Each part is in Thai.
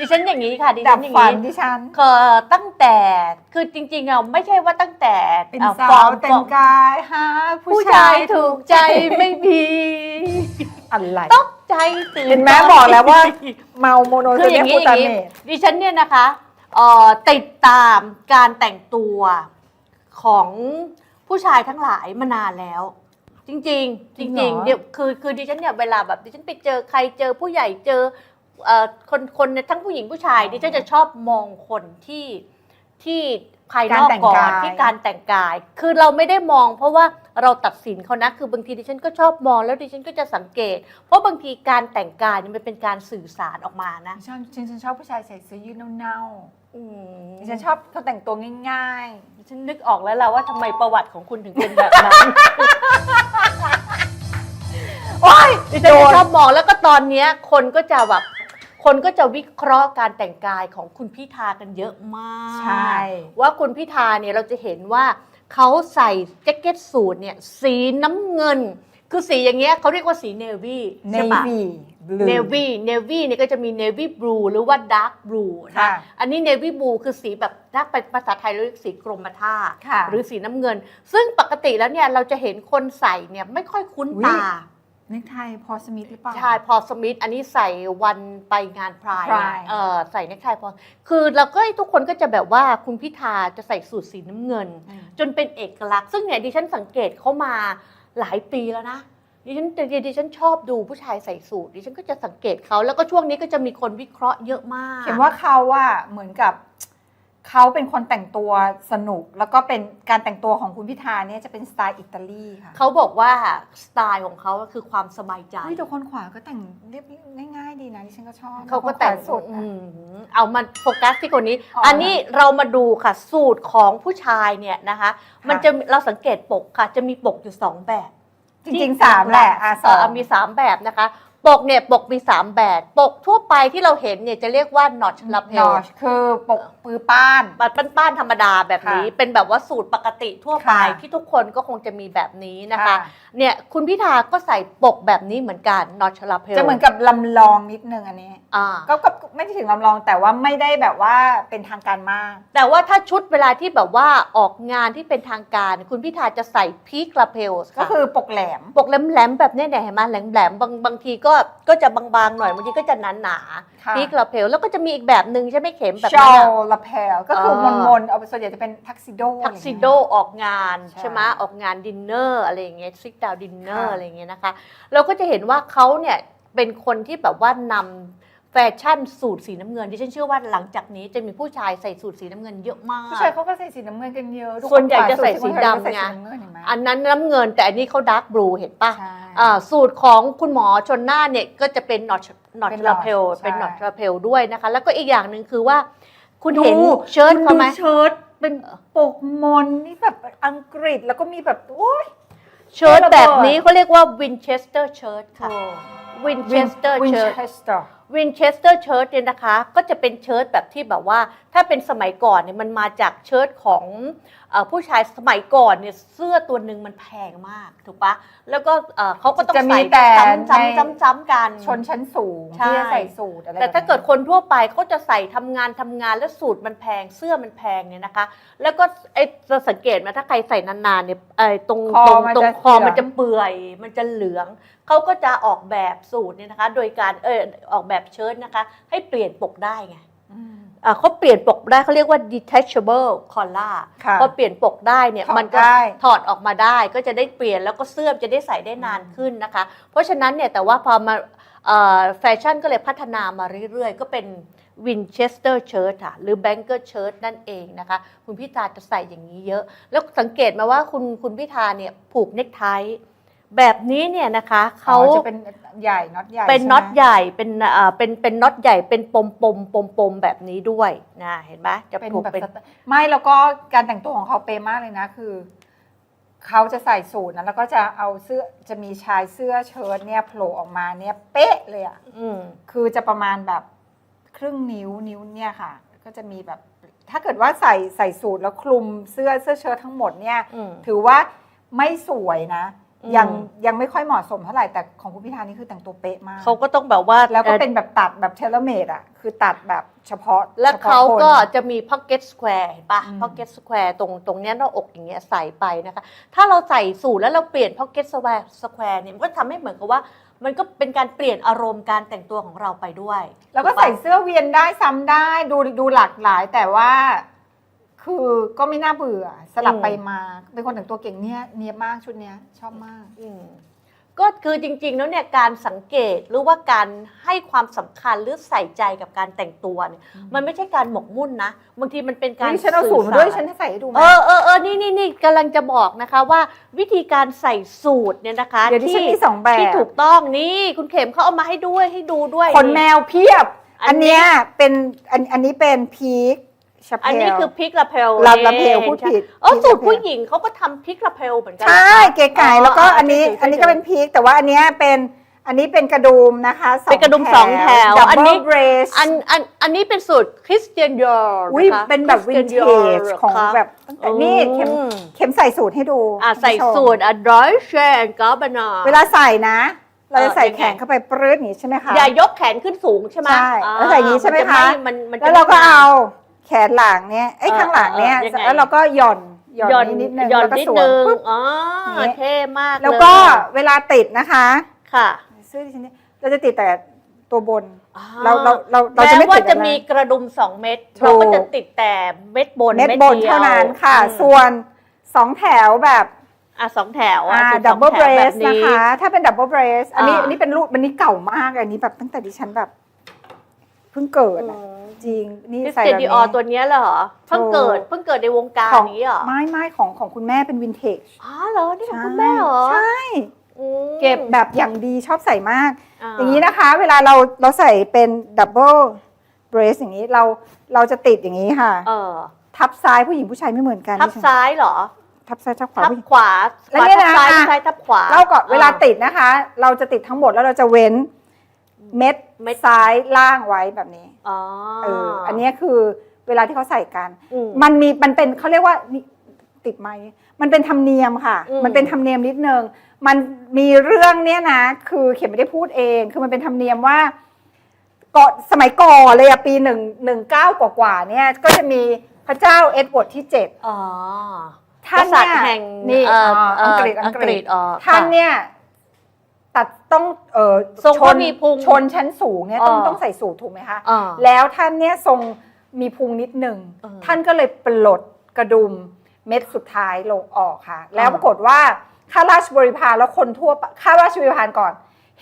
ดิฉันอย่างนี้ค่ะดิดัฉับนอย่างฝันนี้ดิฉันก็ตั้งแต่คือจริงๆอะไม่ใช่ว่าตั้งแต่เป็นอ่อสาฟอวร์มแต่งกายหาผู้ผู้ชาชายยถูกใจไม่มีอะไรตกใจตื่นเห็นไหมบอกแล้วว่า เมาโมโนโซคืออเดียย่ามงกลูนี้อตาย่างนี้เมตดิฉันเนี่ยนะคะเอ่อติดตามการแต่งตัวของผู้ชายทั้งหลายมานานแล้ว จริง ๆ จริงๆเดี๋ยวคือคือดิฉันเนี่ยเวลาแบบดิฉันไปเจอใครเจอผู้ใหญ่เจอเอ่อ คนคนเนี่ยทั้งผู้หญิงผู้ชายดิฉันจะชอบมองคนที่ที่ภายนอกก่อนที่การแต่งกาย คือเราไม่ได้มอง เพราะว่าเราตัดสินเขานะ คือบางทีดิฉันก็ชอบมองแล้วดิฉันก็จะสังเกต เพราะบางทีการแต่งกายเนี่ยมันเป็นการสื่อสารออกมานะดิฉันจริงๆฉันชอบผู้ชายใส่เสื้อยืดเน่าอืมๆดิฉันชอบเขาแต่งตัวง่ายฉันนึกออกแล้วล่ะว่าทำไมประวัติของคุณถึงเป็นแบบนั้นๆโอ้ยดิฉันจะชอบมองแล้วก็ตอนเนี้ยคนก็จะแบบ คนก็จะวิเคราะห์การแต่งกายของคุณพิธากันเยอะมากใช่ ว่าคุณพิธาเนี่ยเราจะเห็นว่าเขาใส่แจ็คเก็ตสูทเนี่ยสีน้ำเงิน คือสีอย่างเงี้ยเขาเรียกว่าสีเนวีเนใช่ปะ วีบลู เนวีเนวีเนี่ยก็จะมีเนวีบลูหรือว่าดาร์กบลูนะค่ะอันนี้เนวีบลูคือสีแบบถ้าเป็นภาษาไทยเราเรียกสีกรมท่าค่ะหรือสีน้ำเงิน ซึ่งปกติแล้วเนี่ยเราจะเห็นคนใส่เนี่ยไม่ค่อยคุ้นอุ๊ย ตา เนกไทพอสมิธหรือเปล่าชายพอสมิธอันนี้ใส่วันไปงานพราย Pride เออใส่เนคไทพอคือเราก็ทุกคนก็จะแบบว่าคุณพิธาจะใส่สูทสีน้ำเงิน อืม จนเป็นเอกลักษณ์ซึ่งเนี่ยดิฉันสังเกตเขามาหลายปีแล้วนะดิฉันแต่ดิฉันชอบดูผู้ชายใส่สูทดิฉันก็จะสังเกตเขาแล้วก็ช่วงนี้ก็จะมีคนวิเคราะห์เยอะมากเขียนว่าเขาว่าเหมือนกับ เขาเป็นคนแต่งตัวสนุก แล้วก็เป็นการแต่งตัวของคุณพิธาเนี่ยจะเป็นสไตล์อิตาลีค่ะเขาบอกว่าสไตล์ของเขาคือความสบายใจเฮ้ยแต่คนขวาก็แต่งเรียบง่ายๆดีนะดิฉันก็ชอบเขาก็แต่งคนขวสุดอือะมเอามาโฟกัสที่คนนี้อ๋ออัอันนี้เรามาดูค่ะสูตรของผู้ชายเนี่ยนะคะ มันจะเราสังเกตปกค่ะ จะมีปกอยู่สองแบบ จริงๆสามแหละอะสองเมีสามแบบนะคะ ปกเนี่ยปกมีสามแบบ ปกทั่วไปที่เราเห็นเนี่ยจะเรียกว่านอชลาเพนลอชคือปกปือป้านปันป้านๆธรรมดาแบบนี้ค่ะเป็นแบบว่าสูตรปกติทั่วไปค่ะที่ทุกคนก็คงจะมีแบบนี้นะคะเนี่ยคุณพิธาก็ใส่ปกแบบนี้เหมือนกันนอชลาเพลจะเหมือนกับลำลองนิดนึงอันนี้ อ่าก็ก็ไม่ได้ถึงลำลองแต่ว่าไม่ได้แบบว่าเป็นทางการมาก แต่ว่าถ้าชุดเวลาที่แบบว่าออกงานที่เป็นทางการ คุณพิธาจะใส่พีคลาเพล ก็คือปกแหลม ปกแหลมๆแบบเนี้ยเนี่ยเห็นไหมแหลมๆบางบางทีก็ก็จะบางๆหน่อยบางทีก็จะหนาหนาค่ะ พีคลาเพลแล้วก็จะมีอีกแบบหนึ่งใช่ไหมเข็มแบบชอนั้นลอะ ลาเพลก็คือเอมอนๆเอาไปส่วนใหญ่จะเป็นทักซิโดทักซิโดออกงานใช่ใช่ไหมออกงานดินเนอร์อะไรอย่างเงี้ยซิกดาวดินเนอร์ค่ะอะไรอย่างเงี้ยนะคะ เราก็จะเห็นว่าเขาเนี่ยเป็นคนที่แบบว่านำ แฟชั่นสูตรสีน้ำเงินที่ฉันเชื่อว่าหลังจากนี้จะมีผู้ชายใส่สูตรสีน้ำเงินเยอะมาก ผู้ชายเขาก็ใส่สีน้ำเงินกันเยอะทุกคส่วนใหญ่จะใส่สีดำใส่ไงสีน้ำเงินเห็นไหมอันนั้นน้ำเงินแต่อันนี้เขาดาร์กบลูเห็นปะใช่อ่าสูตรของคุณหมอชนหน้าเนี่ยก็จะเป็นนอตนอตเป็นลาเพล notch เป็นใช่ นอตลาเพลด้วยนะคะ แล้วก็อีกอย่างหนึ่งคือว่า คุณดูเห็นเชิ้ตเขาไหมคุณดูเชิ้ตเป็นปกมนนี่แบบอังกฤษแล้วก็มีแบบโอ้ย เชิ้ตระเบิดแบบนี้เขาเรียกว่าวินเชสเตอร์เชิ้ตค่ะวินเชสเตอร์วินเชิ้ตเชสเตอร์ วินเชสเตอร์เชิ้ตเนี่ยนะคะก็จะเป็นเชิ้ตแบบที่แบบว่า ถ้าเป็นสมัยก่อนเนี่ยมันมาจากเชิ้ตของเออผู้ชายสมัยก่อนเนี่ยเสื้อตัวหนึ่งมันแพงมากถูกปะแล้วก็เอ่อเขาก็ต้องจะมีใส่แต่ซ้ำในซ้ำซ้ำซ้ำๆกันชนชั้นสูงใช่ที่จะใส่สูทอะไรแต่ถ้าบบนั้นเกิดคนทั่วไปเขาจะใส่ทำงานทำงานแล้วสูตรมันแพงเสื้อมันแพงเนี่ยนะคะ แล้วก็ไอ้จะสังเกตไหมถ้าใครใส่นานๆเนี่ยไอ้ตรงคอตรงมันตรจะงคอมันเหลืองจะเปื่อยมันจะเหลือง เขาก็จะออกแบบสูตรเนี่ยนะคะ โดยการเออออกแบบเชิ้ตนะคะ ให้เปลี่ยนปกได้ไงอืมอ่าเขาเปลี่ยนปกได้เขาเรียกว่า detachable collar ค่ะพอเปลี่ยนปกได้เนี่ยถอดมันก็ได้ถอดออกมาได้ก็จะได้เปลี่ยนแล้วก็เสื้อจะได้ใส่ได้นานขึ้นนะคะ เพราะฉะนั้นเนี่ยแต่ว่าพอมาเอ่อแฟชั่นก็เลยพัฒนามาเรื่อยๆ ก็เป็น Winchester shirt ค่ะหรือ Banker shirt นั่นเองนะคะ คุณพิธาจะใส่อย่างนี้เยอะ แล้วสังเกตมาว่าคุณคุณพิธาเนี่ยผูกเนคไท แบบนี้เนี่ยนะคะเขาอ๋อจะเป็นใหญ่น็อตใหญ่เป็นใช่ไหมน็อตใหญ่เป็นเอ่อเป็นเป็นน็อตใหญ่เป็นปมปมปมปมๆแบบนี้ด้วยนะเห็นไหมจะเป็นผูกแบบเป็นสไตล์ไม่แล้วก็การแต่งตัวของเขาเป๊ะมากเลยนะคือเขาจะใส่สูทนะแล้วก็จะเอาเสื้อจะมีชายเสื้อเชิ้ตเนี่ยโผล่ออกมาเนี่ยเป๊ะเลยอะ อืม คือจะประมาณแบบครึ่งนิ้วนิ้วเนี่ยค่ะ ก็จะมีแบบ ถ้าเกิดว่าใส่ใส่สูทแล้วคลุมเสื้อเสื้อเชิ้ตทั้งหมดเนี่ย อืม ถือว่าไม่สวยนะอืม ยังยังไม่ค่อยเหมาะสมเท่าไหร่แต่ของคุณพิธานี่คือแต่งตัวเป๊ะมาก เขาก็ต้องแบบว่าแล้วก็อ่อเป็นแบบตัดแบบเทเลเมดอะ คือตัดแบบเฉพาะ แล้วฉพะเขาคนก็จะมี pocket square เห็นปะอืม pocket square ตรงตรงเนี้ยหน้าอกอย่างเงี้ยใส่ไปนะคะ ถ้าเราใส่สูทแล้วเราเปลี่ยน pocket square square เนี่ยมันก็ทำให้เหมือนกับว่ามันก็เป็นการเปลี่ยนอารมณ์การแต่งตัวของเราไปด้วย แล้วก็ถูปะใส่เสื้อเวียนได้ซ้ำได้ดูดูหลากหลายแต่ว่า คือก็ไม่น่าเบื่อสลับไปมา เป็นคนแต่งตัวเก่งเนี่ยเนียบมากชุดเนี้ยชอบมาก อืมก็คือจริงๆแล้วเนี่ยการสังเกตหรือว่าการให้ความสำคัญหรือใส่ใจกับการแต่งตัวเนี่ยมันไม่ใช่การหมกมุ่นนะบางทีมันเป็นการนี่ฉันเอาสูตรมาสื่ด้วยสรฉันให้ใส่ให้ดูไหมเออเออเออนี่นี่นี่กำลังจะบอกนะคะ ว่าวิธีการใส่สูตรเนี่ยนะคะเดี๋ยวที่ฉันมีสองแบบที่ถูกต้องนี่คุณเข็มเขาเอามาให้ด้วยให้ดูด้วยขนแมวเพียบ อัอันนนี้เนี้ยเป็นอันอันนี้เป็นพีค ชาเพลอันนี้คือพิกลาเพลลาลาเพลพูดผิดเออ Pig สูตร Lapel ผู้หญิงเขาก็ทำพิกลาเพลเหมือนกัใช่เก๋ไก่แล้วก็อ๋ออัอันนี้ช่วยถืออันนี้ช่วยถือก็เป็นพีคแต่ว่าอันเนี้ยเป็นอันนี้เป็นกระดุมนะคะสองเป็นกระดุมสองแถวดับอันเบินี้ลเบรสอันอันอันนี้เป็นสูตรคริสเตียนยอร์อุ้ยเป็นแบบวินเทจของแบบตั้งแต่นี่เข็มเข็มใส่สูตรให้ดูอะใส่คุณผู้ชมสูตรอะดรอยเชนกาบานาเวลาใส่นะ เราจะใส่เออยังไงแขนเข้าไปปรื้ดอย่างนี้ใช่ไหมคะ อย่ายกแขนขึ้นสูงใช่ไหมใช่อ่แล้วใส่อย่างนี้ใช่ไหมคะ มันมันจะแล้วเราก็ไม่เอา แขนหลังเนี้ยไอ้ยเออข้างหลังเนี้ยเออยังไง แล้วเราก็หย่อนหย่อนหย่อนนิดนึงหย่อนแล้วก็นิดสวมนึงปุ๊บอ๋ออย่างนี้เท่มากแล้วเยก็เวลาติดนะคะค่ะเสื้อที่ฉันเนี่ยเราจะติดแต่ตัวบนอ่เราเราเราเราจะแม้ไม่ว่าติดจะอะไร มีกระดุม2เม็ดถูก เราก็จะติดแต่เม็ดบนเม็ดบนดียวเท่านั้นค่ะ อืมส่วนสองแถวแบบอะสองแถวอ่าสูตรดับเบิลสองเบรแถวแบสบนะคะ ถ้าเป็นดับเบิลเบรสอันนี้อ่า อันนี้เป็นรูปอันนี้เก่ามากอันนี้แบบตั้งแต่ดิฉันแบบเพิ่งเกิดอะ จริงนี่คริสใส่เตียแบนบดีนี้ออตัวเนี้ยเหรอเพิ่งถูกเกิดเพิ่งเกิดในวงการของ นี้เหรอไม่ไม่ของของคุณแม่เป็นวินเทจอ๋อเหรอนี่ของคุณแม่เหรอใช่อืมเก็บแบบอย่างดีชอบใส่มากาอย่างนี้นะคะ เวลาเราเราใส่เป็นดับเบิลเบรสอย่างนี้เราเราจะติดอย่างนี้ค่ะ เออทับซ้ายผู้หญิงผู้ชายไม่เหมือนกันทับซ้ายเหรอทับซ้ายทับขวาทับผู้หญิง ขวาแล้วขวาเนี่ยทับนะซ้ายอะ ซ้ายทับขวาเล่าก่อนอ่เวลาติดนะคะ เราจะติดทั้งหมดแล้วเราจะเว้นเม็ดเม็ดซ้ายล่างไว้แบบนี้ อ๋อเอออันเนี้ยคือเวลาที่เขาใส่กันอืมมันมีมันเป็นเขาเรียกว่านี่ติดไหมมันเป็นธรรมเนียมค่ะอืมมันเป็นธรรมเนียมนิดนึงมันมีเรื่องเนี้ยนะคือเข็มไม่ได้พูดเอง คือมันเป็นธรรมเนียมว่าก่อนสมัยก่อนเลยอะปีหนึ่งหนึ่งเก้ากว่าๆเนี่ยก็จะมีพระเจ้าเอ็ดเวิร์ดที่เจ็ดอ๋อท่านกษัตริเนี่ยย์แห่งนี่เอ่ออ๋อเอ่อังอกฤษอังกฤษอ๋อท่านค่ะเนี่ย ตัดต้องเออทรงชพระนมีพุงชนชั้นสูงเนี่ยต้องอ่าต้องใส่สูทถูกไหมคะ อ่า แล้วท่านเนี่ยทรงมีพุงนิดหนึ่ง เออท่านก็เลยปลดกระดุมเม็ดสุดท้ายลงออกค่ะ แล้วอ่าปรากฏว่าข้าราชบริพารแล้วคนทั่วไปข้าราชบริพารก่อน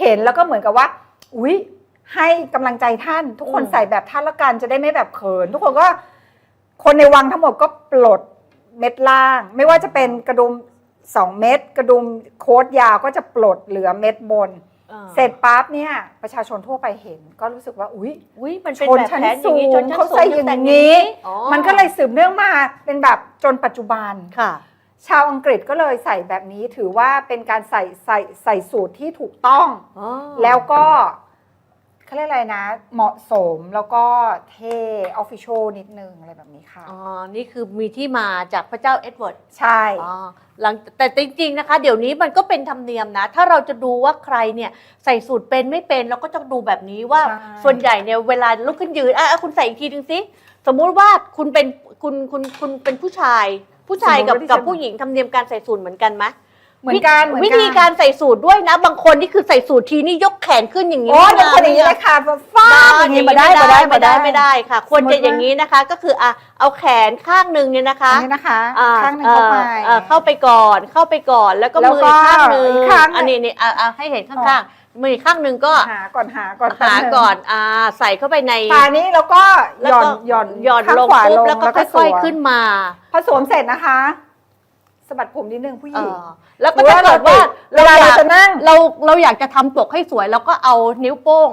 เห็นแล้วก็เหมือนกับว่า อุ๊ย ให้กำลังใจท่าน ทุกคนใส่แบบท่านละกันจะได้ไม่แบบเขิน ทุกคนก็คนในวังทั้งหมดก็ปลดเม็ดล่าง ไม่ว่าจะเป็นกระดุม สองเม็ดกระดุมโค้ดยาวก็จะปลดเหลือเม็ดบนอ่าเสร็จปั๊บเนี่ยประชาชนทั่วไปเห็น ก็รู้สึกว่าอุ๊ยอุ้ยมันเป็นชนแบบชั้นแผนอย่างนี้สูชงนชั้นเขาสูงใส่จะอย่างแต่งนี้อ๋อมันก็เลยสืบเนื่องมาเป็นแบบจนปัจจุบันค่ะ ชาวอังกฤษก็เลยใส่แบบนี้ถือว่าเป็นการใส่ใส่ใส่สูตรที่ถูกต้องอ๋อแล้วก็ เขาเรียกอะไรนะ เหมาะสมแล้วก็เท่ออฟฟิเชียลนิดนึงอะไรแบบนี้ค่ะ อ๋อ นี่คือมีที่มาจากพระเจ้าเอ็ดเวิร์ด ใช่ อ๋อ หลังแต่จริงๆนะคะ เดี๋ยวนี้มันก็เป็นธรรมเนียมนะ ถ้าเราจะดูว่าใครเนี่ยใส่สูตรเป็นไม่เป็นเราก็จะดูแบบนี้ว่าใช่ ส่วนใหญ่เนี่ยเวลาลุกขึ้นยืนอะอะคุณใส่อีกทีหนึงสิ สมมุติว่าคุณเป็นคุณคุณคุณเป็นผู้ชาย ผู้ชายกับกับผู้หญิงธรรมเนียมการใส่สูตรเหมือนกันไหม เหมือนกันเหมือนวิธีการใส่สูตรด้วยนะ บางคนนี่คือใส่สูตรทีนี่ยกแขนขึ้นอย่างนี้โอ้ยไม่เป็นคนอย่างนี้เลยค่ะฟ้าบอย่างนี้มาได้มาได้ไม่ได้ไม่ได้ค่ะ ควรจะอย่างนี้นะคะ ก็คืออะเอาแขนข้างหนึ่งเนี่ยนะคะอันนี้นะคะอ่าข้างหนึ่งเข้าไปอ่อเข้าไปก่อนเข้าไปก่อนแล้วก็แล้วมือก็อีกข้างหนึ่งอีกข้างหนึ่งอันนี้นี่อะอะให้เห็นข้างๆมืออีกข้างหนึ่งก็หาก่อนหาก่อนหาก่อนอ่าใส่เข้าไปในตานี้แล้วก็หแล้วย่อนก็หย่อนหย่อนข้างลงขวาปุ๊บลงแล้วก็สค่อยวมๆขึ้นมาพอสวมเสร็จนะคะสะบัดผมนิดนึงผู้หเอญิงอ แล้วก็หรือถ้าว่าเกิดว่าเวลาเราจะนั่ง เราเราอยากจะทำปกให้สวยเราก็เอานิ้วโป้ง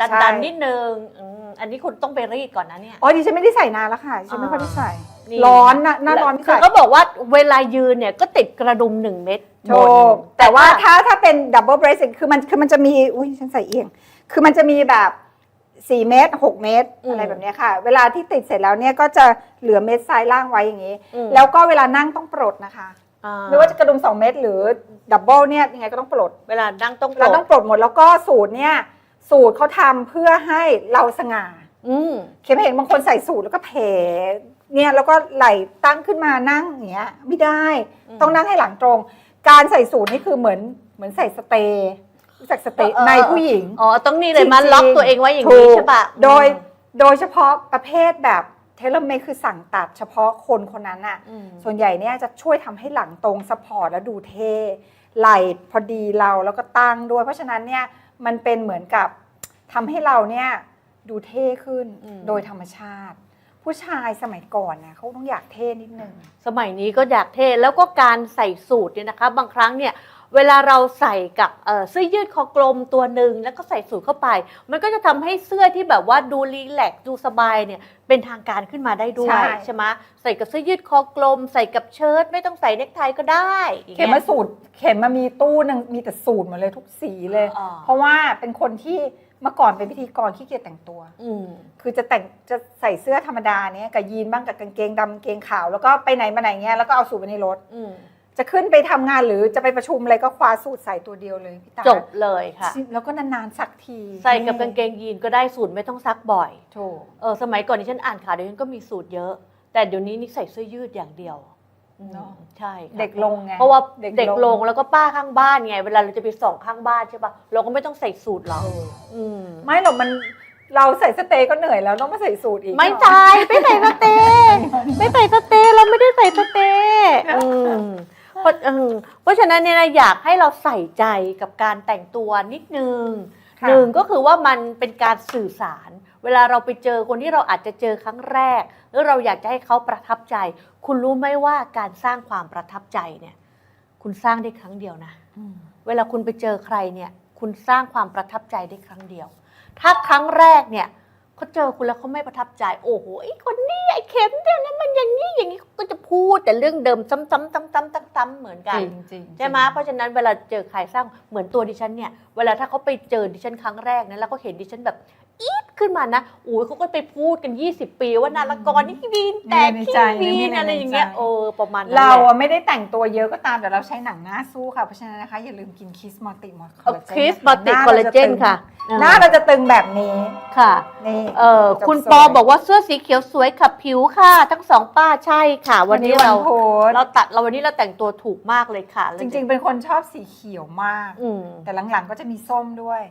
ดันใช่ ดันนิดนึงอืมอันนี้คุณต้องไปรีดก่อนนะเนี่ย อ๋อดิฉันไม่ได้ใส่นานแล้วค่ะดิฉันไม่ค่อยได้ใส่ นี่ ร้อนนะหน้าร้อนที่คือใส่เขาบอกว่าเวลายืนเนี่ยก็ติดกระดุมหนึ่งเม็ดโชกแต่ว่าถ้าถ้าเป็นดับเบิลเบรสคือมันคือมันจะมีอุ้ยฉันใส่เอียง คือมันจะมีแบบ 4 เมตร 6 เมตรอะไรแบบเนี้ยค่ะ เวลาที่ติดเสร็จแล้วเนี่ยก็จะเหลือเม็ดซ้ายล่างไว้อย่างนี้ อืมแล้วก็เวลานั่งต้องปลดนะคะอ่ ไม่ว่าจะกระดุม 2 เม็ดหรือดับเบิลเนี่ยยังไงก็ต้องปลดเวลานั่งต้องเราต้องปลดหมดแล้วก็สูตรเนี่ยสูตรเขาทำเพื่อให้เราสง่า อืมเข็มเห็นบางคนใส่สูทแล้วก็แผลเนี่ยแล้วก็ไหลตั้งขึ้นมานั่งอย่างเงี้ยไม่ได้อืมต้องนั่งให้หลังตรง การใส่สูทนี่คือเหมือนเหมือนใส่สเตย์รู้จักสเตย์เออเออในผู้หญิงอ๋อต้องนี่เลยมาจริงๆล็อกตัวเองไว้อย่างนี้ถูกใช่ปะโดยอืมโดยเฉพาะประเภทแบบ เทเลเมคือสั่งตัดเฉพาะคนคนนั้นอะอืมส่วนใหญ่เนี่ยจะช่วยทำให้หลังตรงสปอร์ตแล้วดูเท่ไหล่พอดีเราแล้วก็ตั้งด้วย เพราะฉะนั้นเนี่ยมันเป็นเหมือนกับทำให้เราเนี่ยดูเท่ขึ้นอืมโดยธรรมชาติ ผู้ชายสมัยก่อนนะเขาต้องอยากเท่นิดนึง สมัยนี้ก็อยากเท่แล้วก็การใส่สูทเนี่ยนะคะ บางครั้งเนี่ย เวลาเราใส่กับเอ่อเสื้อยืดคอกลมตัวหนึ่งแล้วก็ใส่สูทเข้าไป มันก็จะทำให้เสื้อที่แบบว่าดูรีแลกซ์ดูสบายเนี่ยเป็นทางการขึ้นมาได้ด้วใช่ยใช่ไหมใส่กับเสื้อยืดคอกลม ใส่กับเชิ้ตไม่ต้องใส่เนคไทก็ได้อย่างเข็มงี้มายสูตรเข็มมามีตู้หนึงมีแต่สูตรหมดเลยทุกสีเลยอ่าเพราะว่าเป็นคนที่เมื่อก่อนเป็นพิธีกรขี้เกียจแต่งตัวอืมคือจะแต่งจะใส่เสื้อธรรมดาเนี้ยกับยีนบ้างกับกางเกงดำกางเกงขาว แล้วก็ไปไหนมาไหนเงี้ยแล้วก็เอาสูทไปในรถอืม จะขึ้นไปทำงานหรือจะไปประชุมอะไรก็คว้าสูทใส่ตัวเดียวเลยพี่ตาจบเลยค่ะ แล้วก็นานๆสักที ใส่กับกางเกงยีนก็ได้สูทไม่ต้องซักบ่อยโถเออสมัยก่อนที่ฉันอ่านข่าวเดี๋ยวฉันก็มีสูตรเยอะ แต่เดี๋ยวนี้นี่ใส่เสื้อยืดอย่างเดียวอืมเนาะใช่ค่ะเด็กลงไงเพราะว่าเด็กเด็กลงลงแล้วก็ป้าข้างบ้านไง เวลาเราจะไปส่องข้างบ้านใช่ปะเราก็ไม่ต้องใส่สูตรเราอืมไม่หรอกมันเราใส่สเตย์ก็เหนื่อยแล้วต้องมาใส่สูทอีก ไม่ใช่ไม่ใส่สเตย์ไม่ใส่สเตย์เราไม่ได้ใส่สเตย์อืม เพราะอืมเพราะฉะนั้นเนี่ยนะอยากให้เราใส่ใจกับการแต่งตัวนิดนึงค่ะหนึ่งก็คือว่ามันเป็นการสื่อสาร เวลาเราไปเจอคนที่เราอาจจะเจอครั้งแรกแล้วเราอยากจะให้เขาประทับใจ คุณรู้ไหมว่าการสร้างความประทับใจเนี่ย คุณสร้างได้ครั้งเดียวนะอืมเวลาคุณไปเจอใครเนี่ย คุณสร้างความประทับใจได้ครั้งเดียว ถ้าครั้งแรกเนี่ย เขาเจอคุณแล้วเขาไม่ประทับใจ โอ้โหไอ้คนนี้ไอ้เข็มเนี่ยนะมันอย่างนี้อย่างนี้ก็จะพูดแต่เรื่องเดิมซ้ำๆๆๆๆเหมือนกัน จริงจริงใช่ไหมเพราะฉะนั้นเวลาเจอใครสร้างเหมือนตัวดิฉันเนี่ย เวลาถ้าเขาไปเจอดิฉันครั้งแรกนะแล้วก็เห็นดิฉันแบบ อีดขึ้นมานะโอ้ยเขาก็ไปพูดกัน 20 ปีว่านารากรนี่วีนแต่ขี้วีนอะไรอย่างเงี้ยเออประมาณนั้นเราแหละอะไม่ได้แต่งตัวเยอะก็ตามแต่เราใช้หนังหน้าสู้ค่ะ เพราะฉะนั้นนะคะอย่าลืมกินคิสมอติมอคอลลาเจนคริสมาติคอลลาเจนค่ะหน้าเราจะตึงแบบนี้ค่ะนี่เออจบคุณสวยปอบอกว่าเสื้อสีเขียวสวยขับผิวค่ะ ทั้งสองป้าใช่ค่ะ วันนี้เราโพสเราตัดเราวันนี้เราแต่งตัวถูกมากเลยค่ะ จริง ๆ เป็นคนชอบสีเขียวมากอืมแต่หลังๆก็จะมีส้มด้วย